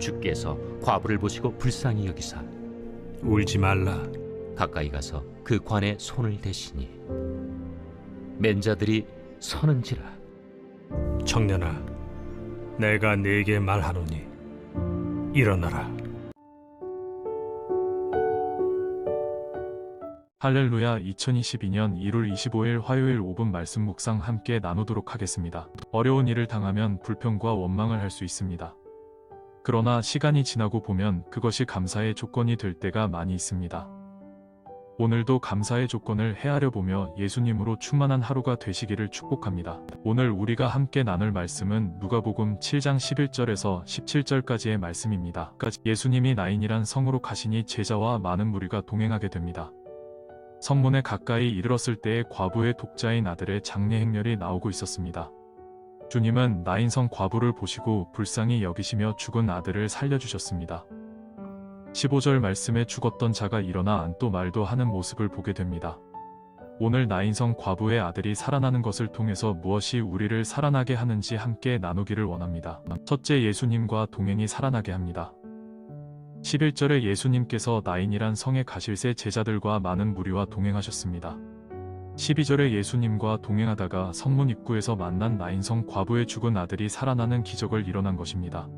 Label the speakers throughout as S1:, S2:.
S1: 주께서 과부를 보시고 불쌍히 여기사
S2: 울지 말라.
S1: 가까이 가서 그 관에 손을 대시니 맨자들이 서는지라
S2: 청년아, 내가 네게 말하노니 일어나라.
S3: 할렐루야 2022년 1월 25일 화요일 5분 말씀 묵상 함께 나누도록 하겠습니다. 어려운 일을 당하면 불평과 원망을 할 수 있습니다. 그러나 시간이 지나고 보면 그것이 감사의 조건이 될 때가 많이 있습니다. 오늘도 감사의 조건을 헤아려 보며 예수님으로 충만한 하루가 되시기를 축복합니다. 오늘 우리가 함께 나눌 말씀은 누가복음 7장 11절에서 17절까지의 말씀입니다. 예수님이 나인이란 성으로 가시니 제자와 많은 무리가 동행하게 됩니다. 성문에 가까이 이르렀을 때에 과부의 독자인 아들의 장례 행렬이 나오고 있었습니다. 주님은 나인성 과부를 보시고 불쌍히 여기시며 죽은 아들을 살려주셨습니다. 15절 말씀에 죽었던 자가 일어나 안도 말도 하는 모습을 보게 됩니다. 오늘 나인성 과부의 아들이 살아나는 것을 통해서 무엇이 우리를 살아나게 하는지 함께 나누기를 원합니다. 첫째 예수님과 동행이 살아나게 합니다. 11절에 예수님께서 나인이란 성에 가실 새 제자들과 많은 무리와 동행하셨습니다. 12절에 예수님과 동행하다가 성문 입구에서 만난 나인성 과부의 죽은 아들이 살아나는 기적을 일어난 것입니다.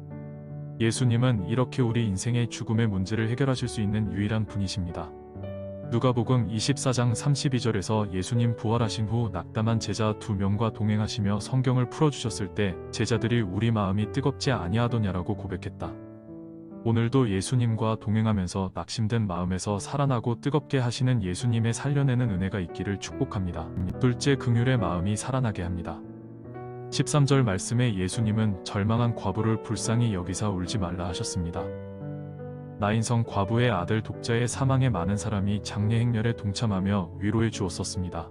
S3: 예수님은 이렇게 우리 인생의 죽음의 문제를 해결하실 수 있는 유일한 분이십니다. 누가복음 24장 32절에서 예수님 부활하신 후 낙담한 제자 두 명과 동행하시며 성경을 풀어주셨을 때 제자들이 우리 마음이 뜨겁지 아니하더냐라고 고백했다. 오늘도 예수님과 동행하면서 낙심된 마음에서 살아나고 뜨겁게 하시는 예수님의 살려내는 은혜가 있기를 축복합니다. 둘째 긍휼의 마음이 살아나게 합니다. 13절 말씀에 예수님은 절망한 과부를 불쌍히 여기사 울지 말라 하셨습니다. 나인성 과부의 아들 독자의 사망에 많은 사람이 장례 행렬에 동참하며 위로해 주었었습니다.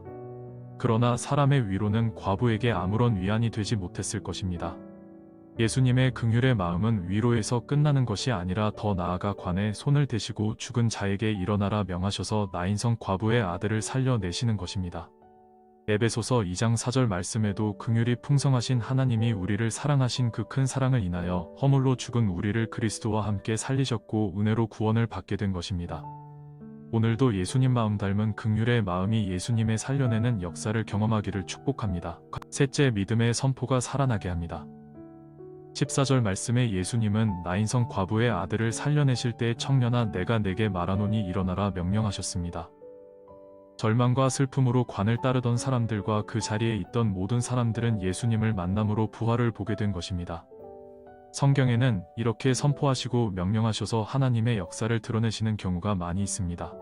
S3: 그러나 사람의 위로는 과부에게 아무런 위안이 되지 못했을 것입니다. 예수님의 긍휼의 마음은 위로에서 끝나는 것이 아니라 더 나아가 관에 손을 대시고 죽은 자에게 일어나라 명하셔서 나인성 과부의 아들을 살려내시는 것입니다. 에베소서 2장 4절 말씀에도 긍휼이 풍성하신 하나님이 우리를 사랑하신 그 큰 사랑을 인하여 허물로 죽은 우리를 그리스도와 함께 살리셨고 은혜로 구원을 받게 된 것입니다. 오늘도 예수님 마음 닮은 긍휼의 마음이 예수님의 살려내는 역사를 경험하기를 축복합니다. 셋째 믿음의 선포가 살아나게 합니다. 14절 말씀에 예수님은 나인성 과부의 아들을 살려내실 때 청년아 내가 내게 말하노니 일어나라 명령하셨습니다. 절망과 슬픔으로 관을 따르던 사람들과 그 자리에 있던 모든 사람들은 예수님을 만남으로 부활을 보게 된 것입니다. 성경에는 이렇게 선포하시고 명령하셔서 하나님의 역사를 드러내시는 경우가 많이 있습니다.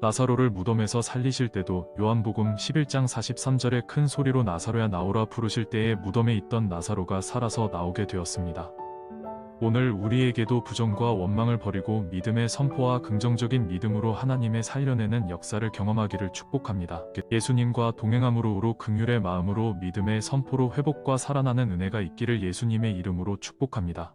S3: 나사로를 무덤에서 살리실 때도 요한복음 11장 43절에 큰 소리로 나사로야 나오라 부르실 때에 무덤에 있던 나사로가 살아서 나오게 되었습니다. 오늘 우리에게도 부정과 원망을 버리고 믿음의 선포와 긍정적인 믿음으로 하나님의 살려내는 역사를 경험하기를 축복합니다. 예수님과 동행함으로 긍휼의 마음으로 믿음의 선포로 회복과 살아나는 은혜가 있기를 예수님의 이름으로 축복합니다.